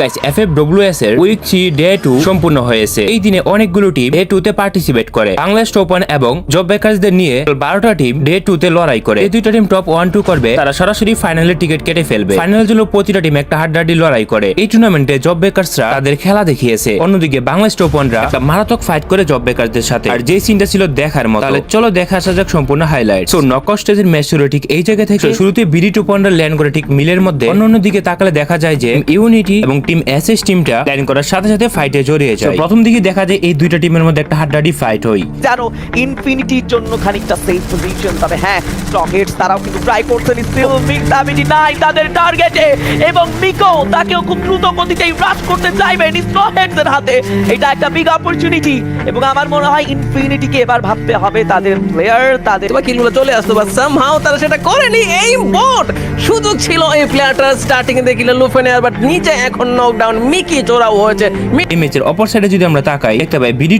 Guys F F WS এর week three day two সম্পূর্ণ হয়েছে। এই দিনে অনেকগুলো টিম ডে টু তে পার্টিসিপেট করে। বাংলাদেশ ওপেন এবং জব বেকার্সদের নিয়ে বারোটা টিম ডে টু তে লড়াই করে। এই দুইটা টিম টপ ওয়ান টু করবে তারা সরাসরি ফাইনালের টিকিট কেটে ফেলবে। ফাইনাল জন্য প্রতিটা টিম একটা হাড্ডাহাড্ডি লড়াই করে। এই টুর্নামেন্টে জব বেকার্সরা তাদের খেলা দেখিয়েছে। অন্যদিকে বাংলাদেশ ওপেনরা একটা মারাত্মক ফাইট করে জব বেকারদের সাথে। আর যে সিনটা ছিল দেখার মতো। তাহলে চলো দেখা আসা যাক সম্পূর্ণ হাইলাইট সো নকআউট স্টেজের ম্যাচ শুরু ঠিক এই জায়গা থেকে। শুরুতে বিডি টুপন্ডার ল্যান্ড করে ঠিক মিলের মধ্যে। অন্য অন্য দিকে তাকালে দেখা যায় যে ইউনিটি এবং টিম এসএস টিমটা ল্যান্ড করার সাথে সাথে ফাইটে জড়িয়ে যায়। প্রথম দিকে দেখা যায় এই দুইটা টিমের মধ্যে একটা হাড্ডাহাড্ডি ফাইট হয়। যেন ইনফিনিটির জন্য খানিকটা সেফ পজিশন তবে হ্যাঁ স্টকেটস তারাও কিন্তু ট্রাই করছেন স্টিল মিক্সামিটি নাই তাদের টার্গেটে এবং মিকো তাকেও খুব দ্রুত গতিতেই রাশ করতে চাইবেন স্টকেটস এর হাতে। এটা একটা বিগ অপরচুনিটি এবং আমার মনে হয় ইনফিনিটিকে এবার ভাবতে হবে তাদের প্লেয়ার তাদের তোমার কিলগুলো চলে আসতো বা সামহাও তারা সেটা করেনি। এই বোট সুযোগ ছিল এই প্লেয়ারটা স্টার্টিং এ দেখিলে লুফে নেয়ার বাট নিচে এখন নকডাউন মিকি চোরাও হয়েছে। এই ম্যাচের অপর সাইডে যদি আমরা তাকাই, দেখতে পাই বিডি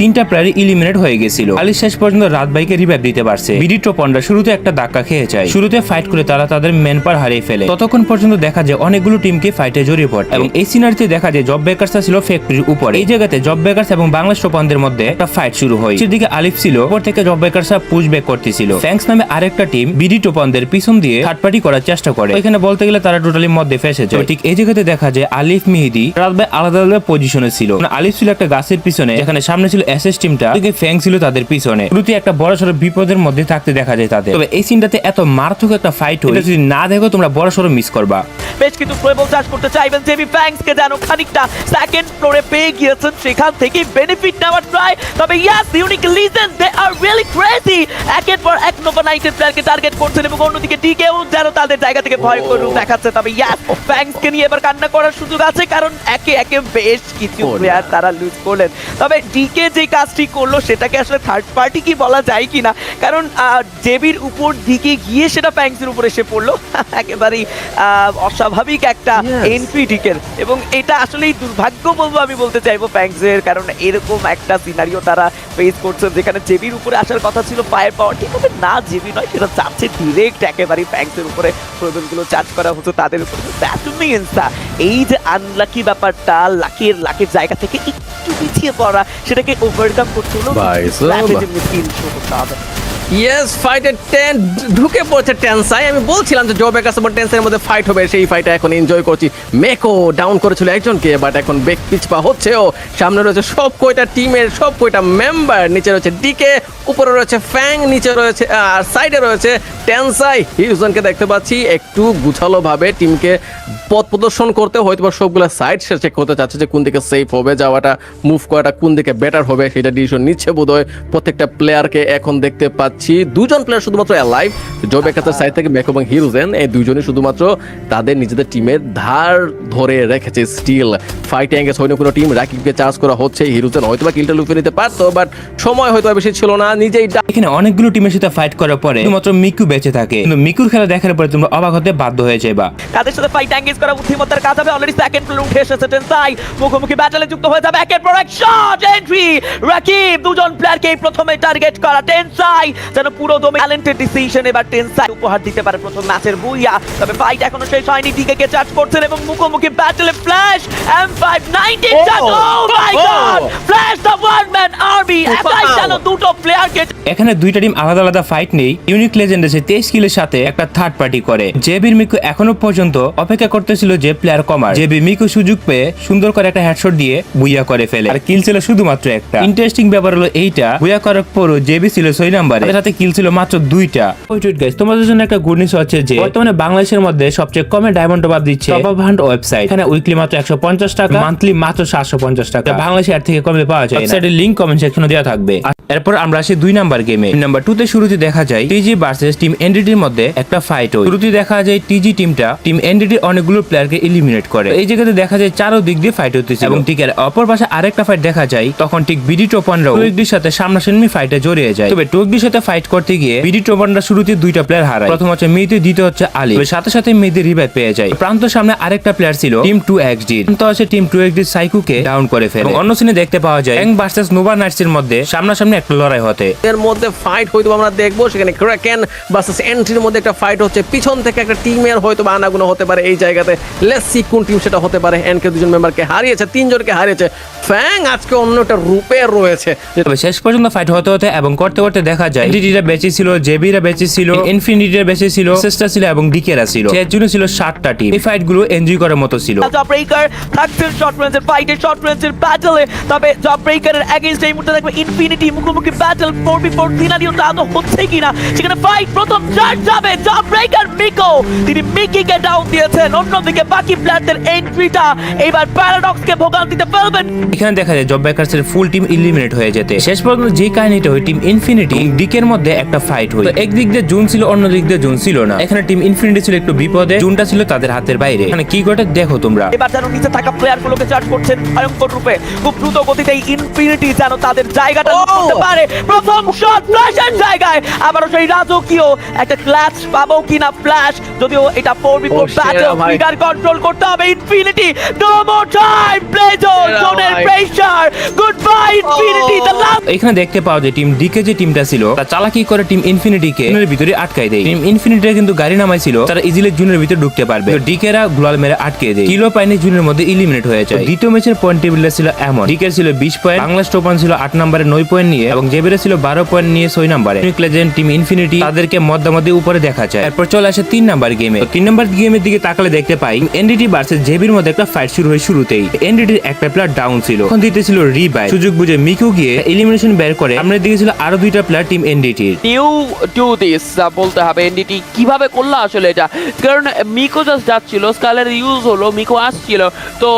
তিনটা ইলিমিনেট হয়ে গেছিল। শেষ পর্যন্ত রাত বাইকে রিভাইভ দিতে পারছে। বিডি টোপানরা শুরুতে একটা ধাক্কা খেয়ে যায়। শুরুতে ফাইট করে তারা তাদের মেন পার হারিয়ে ফেলে। ততক্ষণ পর্যন্ত দেখা যায় অনেকগুলো টিমকে ফাইটে জড়িয়ে পড়ে। এবং এই সিনারিতে দেখা যায় জব ছিল ফ্যাক্টরির উপর। এই জায়গাতে জব বেকার্স এবং বাংলাদেশ টোপানদের মধ্যে একটা ফাইট শুরু হয়। সেদিকে আলিফ ছিল, উপর থেকে জব বেকার্স পুশ ব্যাক করতেছিল। ফ্যাংস নামে আরেকটা টিম বিডি টোপানদের পিছন দিয়ে থার্ড পার্টি করার চেষ্টা করে। এখানে বলতে গেলে তারা টোটালি মধ্যে ফেসে ঠিক এই জায়গাতে দেখা যায় আলিফ মেহেদি আলাদা আলাদা পজিশনে ছিল। মানে আলিফ ছিল একটা গাছের পিছনে, যেখানে সামনে ছিল এসএস টিমটা ফ্যাং ছিল তাদের পিছনে। শুরুতে একটা বড় সড়ো বিপদের মধ্যে থাকতে দেখা যায় তাদের। তবে এই সিনটাতে এত মারাত্মক একটা ফাইট হয় যদি না দেখো, তোমরা বড় সড়ো মিস করবা। বেশ ফ্লেবল চার্জ করতে চাইবেন খানিকটা সেকেন্ড ফ্লোরে পেয়ে গিয়েছেন, সেখান থেকে বেনিফিট নেওয়ার ট্রাই তবে yes Unique they are really crazy একের পর এক নোভা নাইটের প্লেয়ারকে টার্গেট করছেন এবং অন্যদিকে ডিকেও যেন তাদের জায়গা থেকে ভয় করে দেখাচ্ছে। তবে ইয়াস ফ্যাংস কে নিয়ে এবার কান্না করার সুযোগ আছে কারণ একে একে বেশ কিছু প্লেয়ার তারা লুজ করলেন। তবে ডিকে যে কাজটি করল সেটাকে আসলে থার্ড পার্টি কি বলা যায় কিনা? কারণ জেবির উপর দিকে গিয়ে সেটা ফ্যাংসের উপর এসে পড়ল। একেবারেই অস্বাভাবিক একটা. এন্ট্রি টিকের এবং এটা আসলেই দুর্ভাগ্য বলব আমি বলতে চাইব ফ্যাংসের কারণ এরকম একটা সিনারিও তারা ফেস করছেন যেখানে জেবির উপরে আসার কথা ছিল ফায়ার পাওয়ার ঠিক হবে না জেবি নয় সেটা চাচ্ছে ডিরেক্ট একেবারেই ফ্যাংসের উপরে। প্রয়োজনগুলো চার্জ করা হতো তাদের উপরে। দ্যাট মিনস এই যে আনলাকি ব্যাপারটা লাকির লাকির জায়গা থেকে একটু পিছিয়ে পড়া সেটাকে ওভারকাম করতে হলো করতে হবে। ইয়েস ফাইটে টেন ঢুকে পড়ছে টেন্সাই আমি বলছিলাম যে জব এবং টেন্সের মধ্যে ফাইট হবে। সেই ফাইটটা এখন এনজয় করছি। মেকো ডাউন করেছিল একজনকে বাট এখন বেক পিছপা হচ্ছেও। সামনে রয়েছে সব কয়টা টিমের সব কয়টা মেম্বার নিচে রয়েছে ডিকে উপরে রয়েছে ফ্যাং নিচে রয়েছে আর সাইডে রয়েছে টেন্সাই হিউজনকে দেখতে পাচ্ছি, একটু গুছালো ভাবে টিমকে পথ প্রদর্শন করতে। হয়তো বা সবগুলো সাইড সে চেক করতে চাচ্ছে যে কোন দিকে সেফ হবে যাওয়াটা মুভ করাটা কোন দিকে বেটার হবে, সেটা ডিসিশন নিচ্ছে বোধহয় প্রত্যেকটা প্লেয়ারকে এখন দেখতে পাচ্ছি দুজন প্লেয়ার শুধুমাত্র অ্যালাইভ জো বেকাতের সাইড থেকে মেক এবং হিরোজেন এই দুজনই শুধুমাত্র তাদের নিজেদের টিমের ধার ধরে রেখেছে স্টিল ফাইট অ্যাঙ্গেস হয়নি কোনো টিম রাকিবকে চার্জ করা হচ্ছে। হিরোজেন হয়তো বা কিলটা লুফে নিতে পারতো বাট সময় হয়তো বেশি ছিল না নিজেই এখানে অনেকগুলো টিমের সাথে ফাইট করার পরে শুধুমাত্র মিকু বেঁচে থাকে। কিন্তু মিকুর খেলা দেখার পরে তোমরা অবাক হতে বাধ্য হয়ে যাবা তাদের সাথে ফাইট এঙ্গেজ করা বুদ্ধিমত্তার কাজ হবে। অলরেডি সেকেন্ড ফ্লোর উঠে এসেছে টেনসাই মুখোমুখি ব্যাটেলে যুক্ত হয়ে যাবে। একের পর এক শট এন্ট্রি রাকিব। দুজন প্লেয়ারকে প্রথমে টার্গেট করা টেনসাই যেন পুরো দমে ট্যালেন্টেড ডিসিশন এবার টেনসাই উপহার দিতে পারে প্রথম ম্যাচের বুইয়া। তবে ফাইট এখনও শেষ হয়নি ডিকে কে চার্জ করছেন এবং মুখোমুখি ব্যাটেলে Flash M5 19 charge oh! My God Flash the one man army একাই যেন দুটো প্লেয়ারকে এখানে দুইটা টিম আলাদা আলাদা ফাইট নেই। ইউনিক লেজেন্ড এসে তেইশ কিলের সাথে একটা থার্ড পার্টি করে। জেবির মিকু এখনও পর্যন্ত অপেক্ষা করতেছিল যে প্লেয়ার কমার। জেবি মিকু সুযোগ পেয়ে সুন্দর করে একটা হেডশট দিয়ে বুইয়া করে ফেলে। আর কিল ছিল শুধুমাত্র একটা। ইন্টারেস্টিং ব্যাপার হলো এইটা। বুইয়া করার পরও জেবি ছিল ছয় নাম্বারে তাদের কিল ছিল মাত্র দুইটা। তোমাদের জন্য একটা গুড নিউজ হচ্ছে যে বর্তমানে বাংলাদেশের মধ্যে সবচেয়ে কমে ডায়মন্ড টপ দিচ্ছে টপ আপ হান্ট ওয়েবসাইট এখানে উইকলি মাত্র একশো পঞ্চাশ টাকা মান্থলি মাত্র সাতশো পঞ্চাশ টাকা। বাংলাদেশে এর থেকে কমে পাওয়া যায় ওয়েবসাইটের লিঙ্ক কমেন্ট সেকশনে দেওয়া থাকবে। এরপর আমরা আসি দুই নাম্বার গেমে নাম্বার টু তে শুরুতে দেখা যায় টিজি ভার্সেস টিম এনডিটির মধ্যে একটা ফাইট হয়। শুরুতে দেখা যায় টিজি টিমটা টিম এনডিটির অনেকগুলো প্লেয়ারকে এলিমিনেট করে। এই জায়গাতে দেখা যায় চারো দিক দিয়ে ফাইট হতেছে এবং টিকের অপর পাশে আরেকটা ফাইট দেখা যায় তখন ঠিক বিডি টোপানরাও টুয়েকডির সাথে সামনাসামনি ফাইটে জড়িয়ে যায়। তবে টুয়েকডির সাথে ফাইট করতে গিয়ে বিডি টোপানরা শুরুতে দুইটা প্লেয়ার হারায়। প্রথম হচ্ছে মেয়েতে দ্বিতীয় হচ্ছে আলী তবে সাথে সাথে মেয়েদের রিভাইভ পেয়ে যায়। প্রান্ত সামনে আরেকটা প্লেয়ার ছিল টিম টু এক্স ডি তো হচ্ছে টিম টু এক্স ডি সাইকুকে ডাউন করে ফেলে। অন্য সিনে দেখতে পাওয়া যায় এং ভার্সেস নোভা নাইটস এর মধ্যে সামনাসামনি একটা লড়াই হতে। এর মধ্যে ফাইট হয়তো আমরা দেখব সেখানে ক্র্যাকেন ভার্সেস এন্ট্রির মধ্যে একটা ফাইট হচ্ছে। পিছন থেকে একটা টিমের হয়তো বা আনাগুনো হতে পারে এই জায়গাতে। লেস সি কোন টিম সেটা হতে পারে। এনকে দুজন মেম্বারকে হারিয়েছে তিনজনকে হারিয়েছে। ফ্যাং আজকে অন্য একটা রূপে রয়েছে। তবে শেষ পর্যন্ত ফাইট হতে হতে এবং করতে করতে দেখা যায় ডিডিরা বেঁচে ছিল জেবিরা বেঁচে ছিল ইনফিনিটিরা বেঁচে ছিল সেস্টা ছিল এবং ডিকেরা ছিল। এর জন্য ছিল সাতটা টিম এই ফাইটগুলো এনজয় করার মতো ছিল। জব ব্রেকার থাকছেন শর্ট রেঞ্জের ফাইটে শর্ট রেঞ্জের ব্যাটলে তবে জব ব্রেকারের এগেইনস্ট এই মুহূর্তে দেখবে ইনফিনিটি মুখোমুখি ব্যাটল ফোর বি ফোর তো আদৌ হচ্ছে কিনা? সেখানে ফাইট প্রথম চার্জ যাবে জব ব্রেকার তিনি মিকিকে ডাউন দিয়েছেন। অন্যদিকে বাকি প্লেয়ারদের এন্ট্রিটা এবার প্যারাডক্সকে ভোগান্তিতে ফেলবেন এখানে দেখা যায় জব ব্যাকার্স এর ফুল টিম ইলিমিনেট হয়ে যেতে। শেষ পর্যন্ত যে কাহিনীটা হয় টিম ইনফিনিটি ডিকের মধ্যে একটা ফাইট হয়। তো একদিক দিয়ে জুন ছিল অন্য দিক দিয়ে জুন ছিল না। এখানে টিম ইনফিনিটি ছিল একটু বিপদে জুনটা ছিল তাদের হাতের বাইরে। এখানে কি ঘটে দেখো তোমরা। এবার যেন নিচে থাকা প্লেয়ার গুলোকে চার্জ করছেন ভয়ঙ্কর রূপে। খুব দ্রুত গতিতে ইনফিনিটি যেন তাদের জায়গাটা Oh! করতে পারে। প্রথম শট ফ্ল্যাশের জায়গায়। আবারও সেই রাজকীয় একটা ক্লাচ পাবো কিনা ফ্ল্যাশ যদিও এটা four B four battle figure control করতে হবে Infinity no more time pleasure জোনের pressure goodbye Infinity the last এখানে দেখতে পাও যে টিম ডিকে যে টিমটা ছিল তা চালাকি করে টিম ইনফিনিটিকে জুনের ভিতরে আটকাই দেয়। টিম ইনফিনিটির কিন্তু গাড়ি নামাইছিল তারা ইজিলি জুনের ভিতরে ঢুকতে পারবে। তো ডিকেরা গুলাল মেরে আটকে দেয়। কিলো পাইনি জুনের মধ্যে ইলিমিনেট হয়ে যায়। দ্বিতীয় ম্যাচের পয়েন্ট টেবিলটা ছিল এমন। ডিকের ছিল বিশ পয়েন্ট বাংলাদেশ টোপান ছিল আট নম্বরে নয় পয়েন্ট নিয়ে এবং জেবেরে ছিল বারো পয়েন্ট নিয়ে ছয় নম্বরে লেজেন্ড টিম ইনফিনিটি তাদেরকে মধ্যে উপরে দেখা যায়। এরপর চলে আসে তিন নাম্বার গেমে তিন নাম্বার গেমের দিকে তাকালে দেখতে পাই এনডিটি ভার্সেস জেবির মধ্যে একটা ফাইট শুরু হয় শুরুতেই এনডিটির একটা প্লেয়ার ডাউন ছিল। তখন দিতে ছিল রিবাই সুযোগ বুঝে মিকু গিয়ে এলিমিনেশন বের করে আমরা দিকে ছিল আরও দুইটা প্লেয়ার টিম এনডিটির নিউ ডু দিস বলতে হবে এনডিটি কীভাবে করল আসলে এটা? কারণ মিকো জাস্ট যাচ্ছিল স্কালের ইউজ হলো মিকো আসছিল তো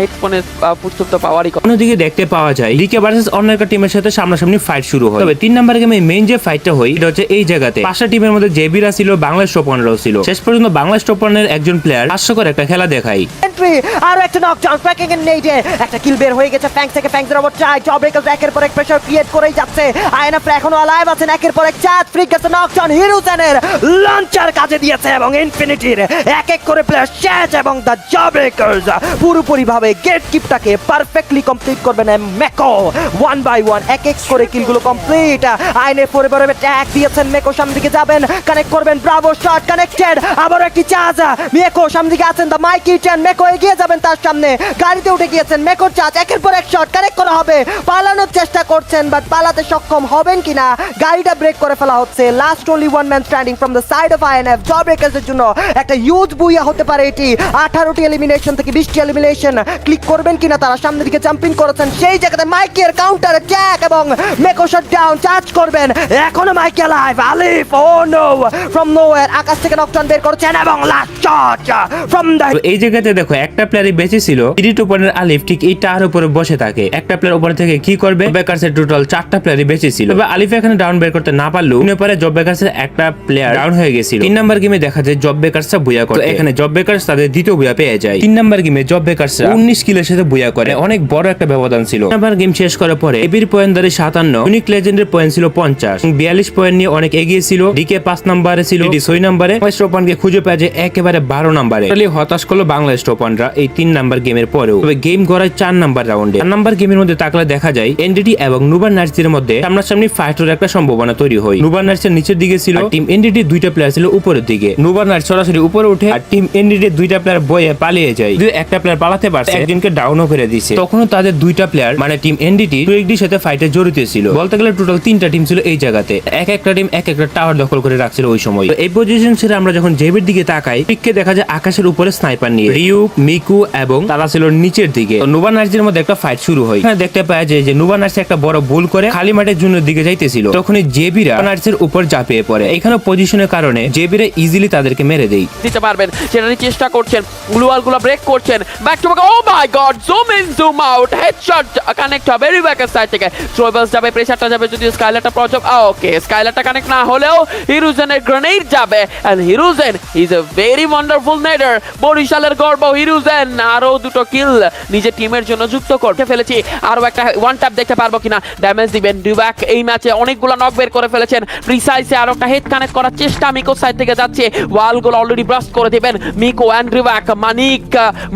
হেডফোনে ফুটস্টেপ তো পাওয়ারই। অন্যদিকে দেখতে পাওয়া যায় ডিকে ভার্সেস অন্য একটা টিমের সাথে সামনাসামনি ফাইট শুরু হয়। তবে তিন নাম্বার গেমে মেইন যে ফাইটটা হয় এটা হচ্ছে এই জায়গাতে। পাঁচটা টিমের মধ্যে জেবিরা ছিল বাংলাদেশ টপানরাও ছিল। শেষ পর্যন্ত বাংলাদেশ টপানের একজন প্লেয়ার হাস্যকর একটা খেলা দেখায়। এন্ট্রি আর একটা নকডাউন প্যাকিং এর নেইডে একটা কিল বের হয়ে গেছে ফ্যাং থেকে ফ্যাং ওভার চাই জব ব্রেকার্স একের পর এক প্রেসার ক্রিয়েট করেই যাচ্ছে। আয়নাফ এখনও অ্যালাইভ আছেন একের পর এক চার ফ্রিক গেছে নকডাউন হিরোজেনের লঞ্চার কাজে দিয়েছে এবং ইনফিনিটির এক এক করে প্লেয়ার শেষ এবং দ্য জব ব্রেকার্স পুরোপুরি ভাবে গেট কিপটাকে পারফেক্টলি কমপ্লিট করবেন মেকো। ওয়ান বাই ওয়ান এক এক করে কিলগুলো কমপ্লিট আইনের পরে পরে ট্যাগ দিয়েছেন মেকো সামনে দিকে যাবেন কানেক্ট করবেন ব্রাভো শট কানেক্টেড আবার একটি চার্জ মেকো, সামনে দিকে আছেন দ্য মাইকি টেন মেকো, এগিয়ে যাবেন তার সামনে। গাড়িতে উঠে গিয়েছেন মেকোর চার্জ একের পর এক শট কানেক্ট করা হবে। পালানোর চেষ্টা করছেন বাট পালাতে সক্ষম হবেন কিনা? গাড়িটা ব্রেক করে ফেলা হচ্ছে। Last only one man standing from the side of INF Job ব্রেকার্সের জন্য। একটা ইউজ বুইয়া হতে পারে এটি। আঠারোটি এলিমিনেশন থেকে বিশটি এলিমিনেশন ক্লিক করবেন কিনা তারা সামনের দিকে জাম্পিং করেছেন। সেই জায়গাতে মাইকের কাউন্টার জ্যাক এবং মেকো শট ডাউন চার্জ করবেন। এখনও মাইকে live Alif O no from nowhere আকাশ থেকে নকটাউন বের করছেন এবং লাস্ট শট ফ্রম দ্য এই জায়গাতে দেখো একটা প্লেয়ারই বেঁচে ছিল থ্রি টুপনের আলিফ ঠিক এই টার উপরে বসে থাকে। একটা প্লেয়ার উপরে থেকে কি করবে? বেকার্সের টোটাল চারটা প্লেয়ারই বেঁচে ছিল। তবে আলিফ এখানে ডাউন বের করতে না পারলেও তিনের পরে জব বেকার্সের একটা প্লেয়ার ডাউন হয়ে গেছিল। তিন নাম্বার গেমে দেখা যায় জব বেকার্সরা বুয়া করে। তো এখানে জব বেকার্স তাদের দ্বিতীয় বুয়া পেয়ে যায়। তিন নাম্বার গেমে জব বেকার্সরা উনিশ কিলের সাথে বুয়া করে। অনেক বড় একটা ব্যবধান ছিল। নাম্বার গেম শেষ করার পরে এবির পয়েন্ট ধরে সাতান্ন ইউনিক লেজেন্ডের পয়েন্ট ছিল পঞ্চাশ। বিয়াল্লিশ পয়েন্ট নিয়ে অনেক এগিয়ে ছিল। ডিকে পাঁচ নাম্বারে ছিল। ডি ছয় নাম্বারে স্টোপানকে খুঁজে পেয়ে যায় একেবারে বারো নাম্বারে। হতাশ করল বাংলাদেশ টোপানরা এই তিন নাম্বার গেমের পরেও। তবে গেম গড়ায় চার নাম্বার রাউন্ডে। চার নাম্বার গেমের মধ্যে তাকলে দেখা যায় এনডিটি এবং নুবার নার্সির মধ্যে সামনাসামনি ফাইটের একটা সম্ভাবনা তৈরি হয়। নুবার নার্সের নিচের দিকে ছিল টিম এনডিটি দুইটা প্লেয়ার ছিল উপরের দিকে। নুবার নার্স সরাসরি উপরে উঠে আর টিম এনডিটি দুইটা প্লেয়ার বয়ে পালিয়ে যায়। যদি একটা প্লেয়ার পালাতে পারছে একজনকে ডাউনও করে দিছে। তখনও তাদের দুইটা প্লেয়ার মানে টিম এনডিটি টুয়েকডির সাথে ফাইটে জড়িত ছিল। বলতে গেলে টোটাল তিনটা টিম ছিল এই জায়গাতে। এক একটা টিম এক একটা টাওয়ার দখল করে রাখছিল ওই সময়। এই পজিশন ছেড়ে আমরা যখন জেবের দিকে তাকাই পিককে দেখা যায় আকাশের উপরে স্নাইপার নিয়ে। রিউ মিকু এবং তারা ছিল নিচের দিকে। তো নুবা নার্সের মধ্যে একটা ফাইট শুরু হয়। এখানে দেখতে পাওয়া যায় যে নুবা নার্স একটা বড় ভুল করে খালি মাঠের জন্য দিকে যাইতেছিল। তখনই জেবিরা নার্সের উপর ঝাঁপিয়ে পড়ে। এখানে পজিশনের কারণে জেবিরা ইজিলি তাদেরকে মেরে দেয়। দিতে পারবেন। সেটা নিয়ে চেষ্টা করছেন। গ্লুয়ালগুলো ব্রেক করছেন। Back to back oh my God zoom in zoom out headshot connect হবে রিব্যাকের সাইড থেকে। থ্রোবাস যাবে প্রেসারটা যাবে যদি স্কাইলারটা প্রজব ওকে স্কাইলারটা কানেক্ট না হলেও হিরুজেনের গ্রেনেড যাবে। And Hiruzen is a very wonderful নেডার বরিশালের গর্ব হিরুজেন আরও দুটো কিল নিজের টিমের জন্য যুক্ত করতে ফেলেছি। আরও একটা ওয়ান ট্যাপ দেখতে পারব কিনা। ড্যামেজ দিবেন ডিব্যাক এই ম্যাচে অনেকগুলো নক বের করে ফেলেছেন। প্রিসাইসে আরও একটা হেড কানেক্ট করার চেষ্টা মিকো সাইড থেকে যাচ্ছে। ওয়ালগুলো অলরেডি ব্রাস্ট করে দিবেন মিকো অ্যান্ড রিব্যাক মানিক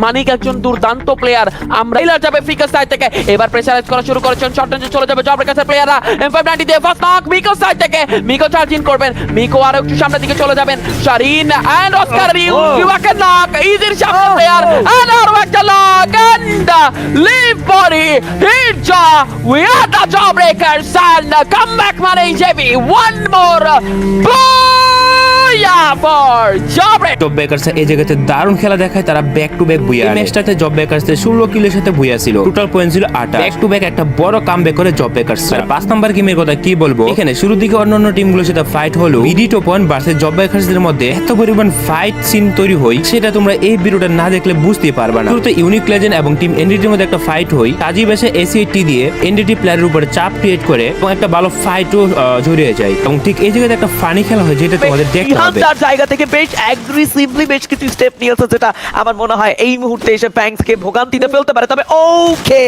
মানিক একজন দুর্দান্ত প্লেয়ার আমরা ইলার যাবে ফিকার সাইড থেকে। এবার প্রেসারাইজ করা শুরু করেছেন। শর্ট রেঞ্জে চলে যাবে জব রেখাসের প্লেয়াররা ফাইভ নাইনটি দিয়ে ফার্স্ট নক মিকো সাইড থেকে। মিকো চার্জিং করবেন। মিকো আর একটু সামনের দিকে চলে যাবেন। Shireen and Oscar Ryu. Oh. oh. can knock, easy shuffle there, oh, oh. and Arvaka knock, and uh, leave body, Hinja, we are the jawbreakers, and uh, comeback money, Jebby, one more! Uh, Job Job এই জায়গাতে দারুণ খেলা দেখায় তারা back to back বুয়া ম্যাচটাতে job bakers ষোলো কিলোর সাথে বুয়া ছিল। টোটাল পয়েন্ট ছিল আট ব্যাক টু ব্যাক একটা বড় কাম করে জব বেকার্স পাঁচ নাম্বার গেমের কথা কি বলব? এখানে শুরুর দিকে অন্যান্য টিমগুলোর সাথে ফাইট হলো। বিডি টোপন ভার্সেস জব বেকার্স মধ্যে এত পরিমাণ ফাইট সিন তৈরি হয় সেটা তোমরা এই ভিডিওটা না দেখলে বুঝতেই পারবা না। শুরুতে ইউনিক লেজেন্ড এবং টিম এনডিটির মধ্যে একটা ফাইট হয়। তাজিব এসে এসিটি দিয়ে এনডিটি প্লেয়ারের উপরে চাপ ক্রিয়েট করে এবং একটা ভালো ফাইটও জড়িয়ে যায়। এবং ঠিক এই জায়গাতে একটা ফানি খেলা হয় যেটা তোমাদের দেখতে হবে তার জায়গা থেকে বেশ অ্যাগ্রেসিভলি বেশ কিছু স্টেপ নিয়েছে যেটা আমার মনে হয় এই মুহূর্তে এসে ফ্যাংসকে ভোগান্তিতে ফেলতে পারে। তবে ওকে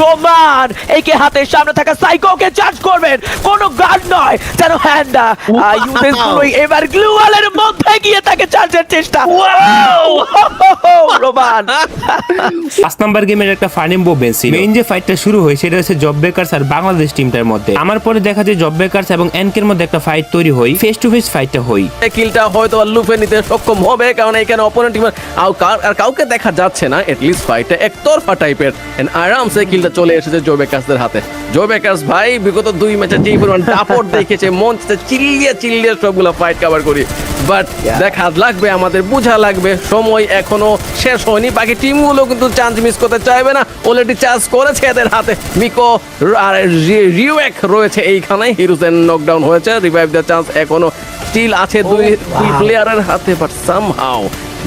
রোমান একে হাতের সামনে থাকা সাইকোকে চার্জ করবেন। কোনো গার্ড নয় যেন হ্যান্ডা ইউজেস পুরোই এবার গ্লুয়ালের মধ্যে গিয়ে তাকে চার্জের চেষ্টা। রোমান পাঁচ নাম্বার গেমের একটা ফানি মুভমেন্ট ছিল। মেইন যে ফাইটটা শুরু হয় সেটা হচ্ছে জব বেকার্স আর বাংলাদেশ টিমটার মধ্যে। আমার পরে দেখা যায় জব বেকার্স এবং এনকের মধ্যে একটা ফাইট তৈরি হয়। ফেস টু ফেস ফাইটটা হয় কিলটা হয়তো লুফে নিতে সক্ষম হবে কারণ এখানে অপোনেন্ট টিমের আর কাউকে দেখা যাচ্ছে না এটলিস্ট ফাইটটা একতরফা টাইপের আরামসে কিলটা চলে এসেছে জো বেকার্সদের হাতে। জো বেকার্স ভাই বিগত দুই ম্যাচে যেই পরিমাণ দাপট দেখেছে মন চিল্লিয়ে চিল্লিয়ে সবগুলো ফাইট কভার করি। বাট দেখা লাগবে আমাদের বোঝা লাগবে সময় এখনও শেষ হয়নি। বাকি টিমগুলো কিন্তু চান্স মিস করতে চাইবে না। অলরেডি চান্স করেছে এদের হাতে। মিকো আর রিওয়েক রয়েছে এইখানে হিরোজেন নকডাউন হয়েছে। রিভাইভ দেওয়ার চান্স এখনও স্টিল আছে দুই প্লেয়ারের হাতে বাট সামহাও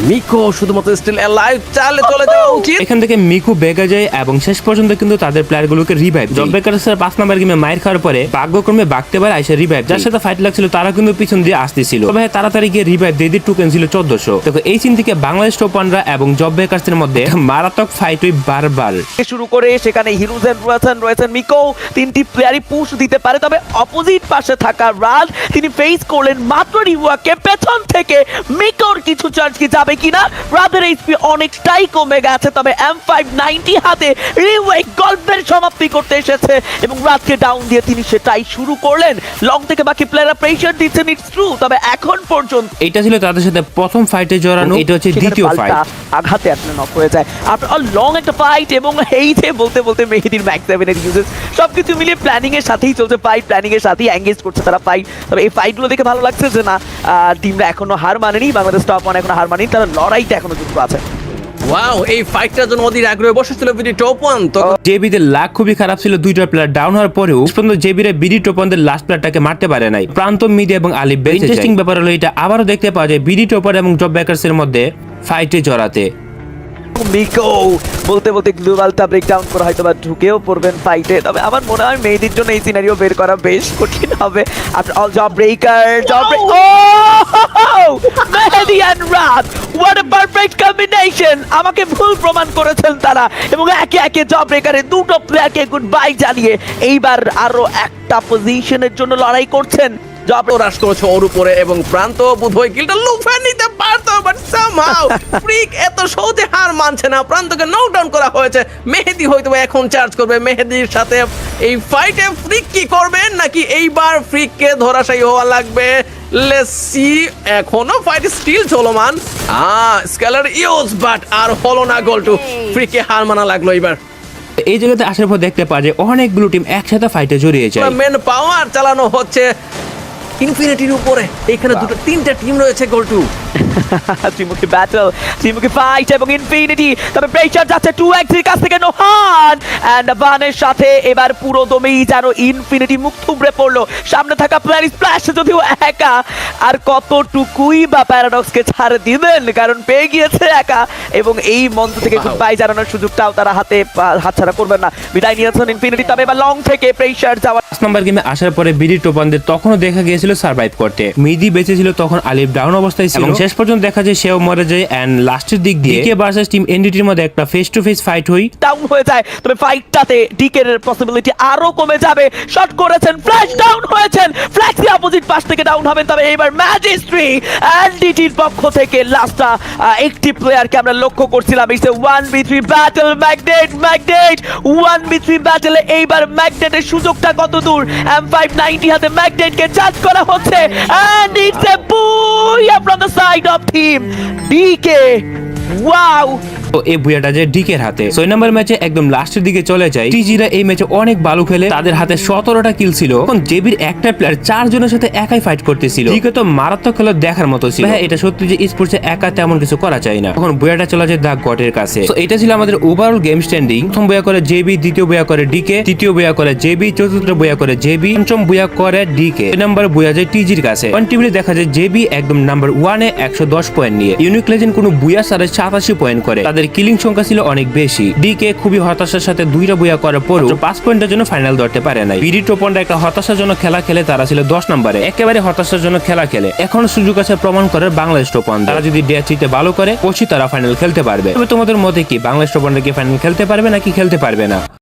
মিকো শুধুমাত্র স্টিল লাইভ চালে চলে যাওয়া উচিত এখান থেকে মিকু বেগে যায় এবং শেষ পর্যন্ত কিন্তু তাদের প্লেয়ারগুলোকে রিভাইভ জব বেকার্স পাঁচ নাম্বার গেমে মায়ের খাওয়ার পরে ভাগ্যক্রমে বাগতে পারে আইসা রিভাইভ যার সাথে ফাইট লাগছিল তারা কিন্তু পিছন দিয়ে আসতেছিল। তবে তাড়াতাড়ি গিয়ে রিভাইভ দিয়ে দিয়ে টোকেন ছিল চোদ্দশো। দেখো এই চিন থেকে বাংলাদেশ টোপানরা এবং জব বেকার্স মধ্যে মারাত্মক ফাইট হয় বারবার। থেকে শুরু করে সেখানে হিরোজেন রয়েছেন রয়েছেন মিকো। তিনটি প্লেয়ারই পুশ দিতে পারে তবে অপোজিট পাশে থাকা রাজ তিনি ফেস করলেন মাত্র রিওয়াকে। পেছন থেকে মিকোর কিছু চার্জ কি যাবে কিনা? রাদের এইচপি অনেকটাই কমে গেছে তবে এম ফাইভ নাইনটি হাতে রিওয়েক গল্পের সমাপ্তি করতে এসেছে। এবং রাতকে ডাউন দিয়ে তিনি সেটাই শুরু করলেন। লং থেকে বাকি প্লেয়াররা প্রেশার দিচ্ছেন ইটস ট্রু তবে এখন পর্যন্ত এটা ছিল তাদের সাথে প্রথম ফাইটে জড়ানো এটা হচ্ছে দ্বিতীয় ফাইট আঘাতে আসলে নক হয়ে যায়। আফটার অল লং একটা ফাইট এবং এই যে বলতে বলতে মেহেদির ম্যাক্স সেভেনের ইউজেস সবকিছু মিলিয়ে প্ল্যানিং এর সাথেই চলছে ফাইট প্ল্যানিং এর সাথেই এঙ্গেজ করছে তারা ফাইট তবে এই ফাইটগুলো দেখে ভালো লাগছে যে না টিমরা এখনও হার মানেনি বাংলাদেশ টপ ওয়ান এখনও হার মানেনি। তারা লড়াইটা এখনও যুক্ত আছে। ওয়াও এই ফাইটটার জন্য অধীর আগ্রহে বসেছিল বিডি টপ ওয়ান তো জেবিদের লাখ খুবই খারাপ ছিল দুইটা প্লেয়ার ডাউন হওয়ার পরেও পর্যন্ত জেবিরা বিডি টোপনদের লাস্ট প্লেয়ারটাকে মারতে পারে নাই। প্রান্ত মিডিয়া এবং আলিফ ইন্টারেস্টিং ব্যাপার হলো এটা আবারও দেখতে পাওয়া যায় বিডি টোপার এবং জব ব্যাকার্স এর মধ্যে ফাইটে জড়াতে। মিকো বলতে বলতে গ্লোবালটা ব্রেকডাউন করে হয়তো বা ঢুকেও পড়বেন ফাইটে তবে আমার মনে হয় মেয়েদের জন্য এই সিনারিও বের করা বেশ কঠিন হবে। জব ব্রেকার জব ও মেহেদি রাত হোয়াট এ পারফেক্ট কম্বিনেশন আমাকে ভুল প্রমাণ করেছেন তারা। এবং একে একে জব ব্রেকারের দুটো প্লেয়ারকে গুড বাই জানিয়ে এইবার আরও একটা পজিশনের জন্য লড়াই করছেন। জব রাশ করেছে ওর উপরে এবং প্রান্ত বোধহয় কিলটা লুফে নিতে পারতো বাট সামহাউ ফ্রিক এত সহজে হার মানছে না। প্রান্তকে নকডাউন করা হয়েছে। মেহেদি হয়তো এখন চার্জ করবে। মেহেদির সাথে এই ফাইটে ফ্রিক কি করবেন নাকি এইবার ফ্রিককে ধরাশায়ী হওয়া লাগবে? লেটস সি এখনও ফাইট স্টিল চলমান। আ স্কেলার ইউজ বাট আর হলো না গোল টু ফ্রিকে হার মানা লাগল এবার এই জায়গাতে আসার পর দেখতে পাওয়া যায় অনেকগুলো টিম একসাথে ফাইটে জড়িয়ে যায়। মেন পাওয়ার চালানো হচ্ছে। ইনফিনিটির উপরে। এখানে দুটো তিনটা টিম রয়েছে গোল টু ত্রিমুখী ব্যাটল ত্রিমুখী ফাইট এবং ইনফিনিটি তবে প্রেসার যাচ্ছে টু এক্সের কাছ থেকে নোহান এন্ড বানের সাথে এবার পুরো দমেই যেন ইনফিনিটি মুখ থুবড়ে পড়ল। সামনে থাকা প্লেয়ার স্প্ল্যাশ যদিও একা আর কতটুকুই বা প্যারাডক্সকে ছাড় দিবেন? কারণ পেয়ে গিয়েছে একা এবং এই মঞ্চ থেকে. গুড বাই জানানোর সুযোগটাও তারা হাতে হাতছাড়া করবেন না। বিদায় নিয়েছেন ইনফিনিটি তবে এবার লং থেকে প্রেসার যাওয়া পাঁচ নম্বর গেমে আসার পরে বিডি টোপানদের তখনও দেখা গিয়েছিল সার্ভাইভ করতে। মিদি বেঁচে ছিল তখন আলিফ ডাউন অবস্থায় ছিল। এবং শেষ পর্যন্ত পর্যন্ত দেখা যায় সেও মরে যায় এন্ড লাস্টের দিক দিয়ে কে ভার্সেস টিম এনডিটির মধ্যে একটা ফেস টু ফেস ফাইট হই। ডাউন হয়ে যায় তবে ফাইটটাতে ডিকের পসিবিলিটি আরও কমে যাবে। শট করেছেন ফ্ল্যাশ ডাউন হয়েছেন। ফ্ল্যাক্সি অপোজিট পাশ থেকে ডাউন হবেন তবে এবার ম্যাজিস্ট্রি এলডিটির পক্ষ থেকে লাস্টটা একটি প্লেয়ারকে আমরা লক্ষ্য করছিলাম। It's a one B three battle Magnet Magnet one B three ব্যাটলে এইবার ম্যাগনেটের সুযোগটা কত দূর? এম ফাইভ নাইনটি হাতে ম্যাগনেটকে চার্জ করা হচ্ছে। And it's a booyah from the side of team DK wow তো এই বুয়াটা যে ডিকের হাতে। ছয় নম্বর ম্যাচে একদম লাস্টের দিকে চলে যায়। টিজিরা এই ম্যাচে অনেক ভালো খেলে। তাদের হাতে সতেরোটা কিল ছিল। এখন জেবির একটা প্লেয়ার চারজনের সাথে একাই ফাইট করতেছিল। ডিকে তো মারাত্মক খেলা দেখার মতো ছিল। হ্যাঁ এটা সত্যি যে স্পোর্টসে একা তেমন কিছু করা যায় না। এখন বুয়াটা চলে যায় দা গটের কাছে। তো এটা ছিল আমাদের ওভারঅল গেম স্ট্যান্ডিং প্রথম বয়া করে জেবি, দ্বিতীয় বয়া করে ডিকে, তৃতীয় বয়া করে জেবি, চতুর্থ বয়া করে জেবি, পঞ্চম বয়া করে ডিকে। নাম্বার বয়া যায় টিজির কাছে। টিভিতে দেখা যায় জেবি একদম নাম্বার ওয়ানে একশো দশ পয়েন্ট নিয়ে। ইউনিক লেজেন্ড কোনো বুয়া সাড়ে সাতাশি পয়েন্ট করে। তাদের কিলিং সংখ্যা ছিল অনেক বেশি। ডিকে খুবই হতাশার সাথে দুইটা বইয়া করার পরও পাঁচ পয়েন্টের জন্য ফাইনাল ধরতে পারে নাই। বিডি টোপনটা একটা হতাশার জন্য খেলা খেলে তারা ছিল দশ নম্বরে। একেবারে হতাশার জন্য খেলা খেলে। এখন সুযোগ আছে প্রমাণ করে বাংলাদেশ টোপন তারা যদি ডে থ্রিতে ভালো করে অবশ্যই তারা ফাইনাল খেলতে পারবে। তবে তোমাদের মতে কি বাংলাদেশ টোপনটা কি ফাইনাল খেলতে পারবে নাকি খেলতে পারবে না?